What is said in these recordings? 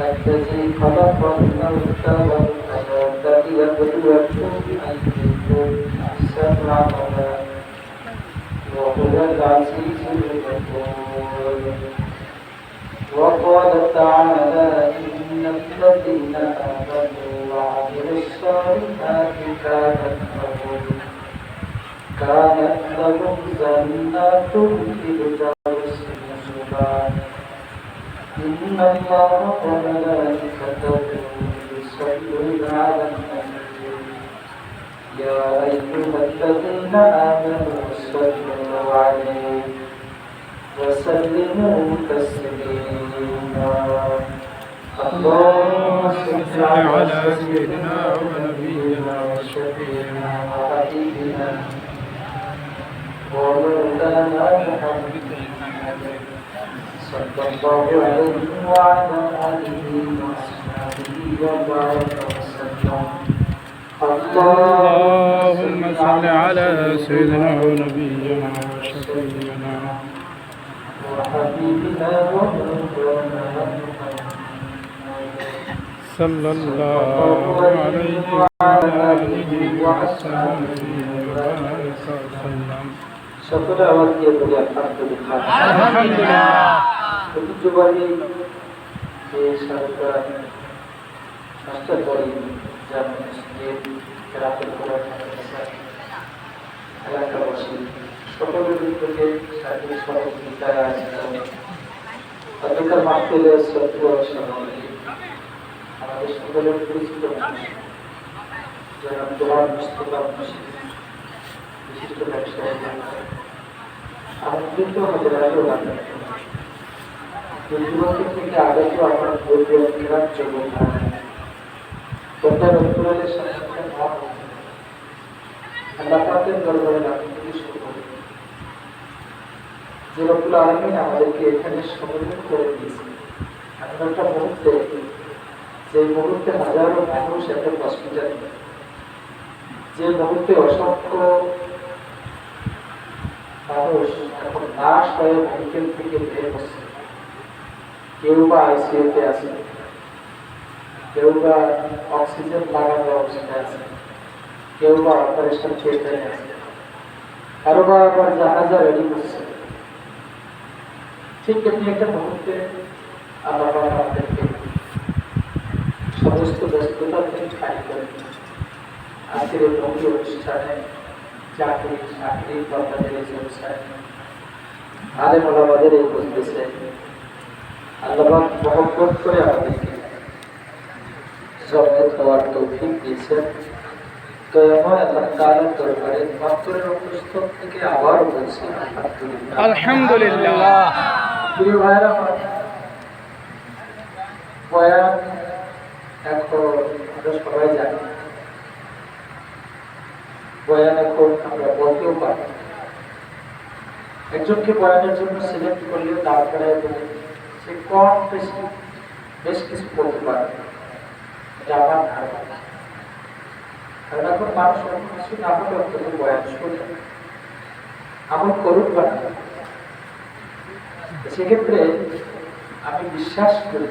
الذي خلق الموت والحياة ليبلوكم أيكم أحسن عملا وهو العزيز الغفور وقال تعالى إن الذين آمنوا وعملوا الصالحات كانت لهم كانت لهم جنات الفردوس نزلا إن الله وملائكته يصلون على النبي يا أيها الذين آمنوا صلوا عليه وسلموا تسليما اللهم صل على سيدنا ونبينا صلى الله عليه وعلى آله وسلم اللهم صل على سيدنا ونبينا وشفيعنا. وحبيبنا صلى الله عليه وعلى آله وصحبه وسلم. সকলে আওয়াজ দিয়ে বলি আলহামদুলিল্লাহ। আলহামদুলিল্লাহ। ঐতিহ্যবাহী যে সরকার স্বাস্থ্যবাহী জামে মসজিদ রাতের কোরআন মাদ্রাসা এলাকাবাসী সকলের উদ্যোগে শারীরিক সহযোগিতায় আয়োজিত আজকের মাহফিলের শ্রদ্ধ আমাদের সকলের পরিচিত যারা দোয়ার মুস্তফা বিশিষ্ট ব্যবসায়ী। আমন্ত্রিত হতে রাখো যুবকের থেকে আগে তো আমার বলবে গ্রাম যুবক তোমরা রসুলের সাথে আল্লাহ পাকের দরবারে আপনি শুরু করি যে রকুল আলমিন আমাদেরকে এখানে সমন্বয় করে দিয়েছে এমন একটা মুহূর্তে যে মুহূর্তে হাজারো মানুষ একটা হসপিটাল যে মুহূর্তে অসংখ্য মানুষ নাশ হয়ে মেডিকেল থেকে বের হচ্ছে। কেউ বা আইসিইউতে আছে। কেউ বা অক্সিজেন লাগানোর অবস্থায় আছে। কেউ বা অপারেশন থিয়েটারে আছে। কারও বা আবার জাহাজা রেডি করছে। ঠিক এমনি একটা মুহূর্তে আল্লাহ আমাদেরকে সমস্ত ব্যস্ততা থেকে খালি করে আজকের এই অনুষ্ঠানে চাকরি চাকরি কর্তাদের এই ব্যবসায় আলেম এই বলতেছে আল্লাহ মহব্বত করে আমাদেরকে জগৎ হওয়ার তৌফিক দিয়েছেন। তো এমন আল্লাহ তাআলার দরবারে মাত্রের পুস্তক থেকে আবার বলছি আলহামদুলিল্লাহ। আলহামদুলিল্লাহ। প্রিয় ভাইরা বয়ান এখন আমরা সবাই জানি। বয়ান এখন আমরা বলতেও পারি একজনকে বয়ানের জন্য সিলেক্ট করলে তারপরে সে কম বেশি বেশ কিছু বলতে পারে এটা আমার ধারণা কারণ এখন মানুষ অন্য কিছু না হলেও তবু বয়ান শুনে আমল করুক বা না সেক্ষেত্রে আমি বিশ্বাস করি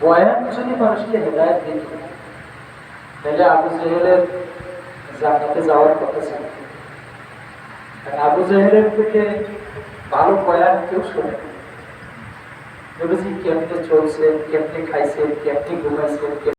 বয়ান যদি মানুষকে হেদায়ত দিত তাহলে আবু জেহেলের জান্নাতে যাওয়ার কথা ছিল কারণ আবু জাহেলের থেকে ভালো কয়ার কেউ শোনে। নবীজি কেমনে চলছে কেমনে খাইছে কেমনে ঘুমাইছে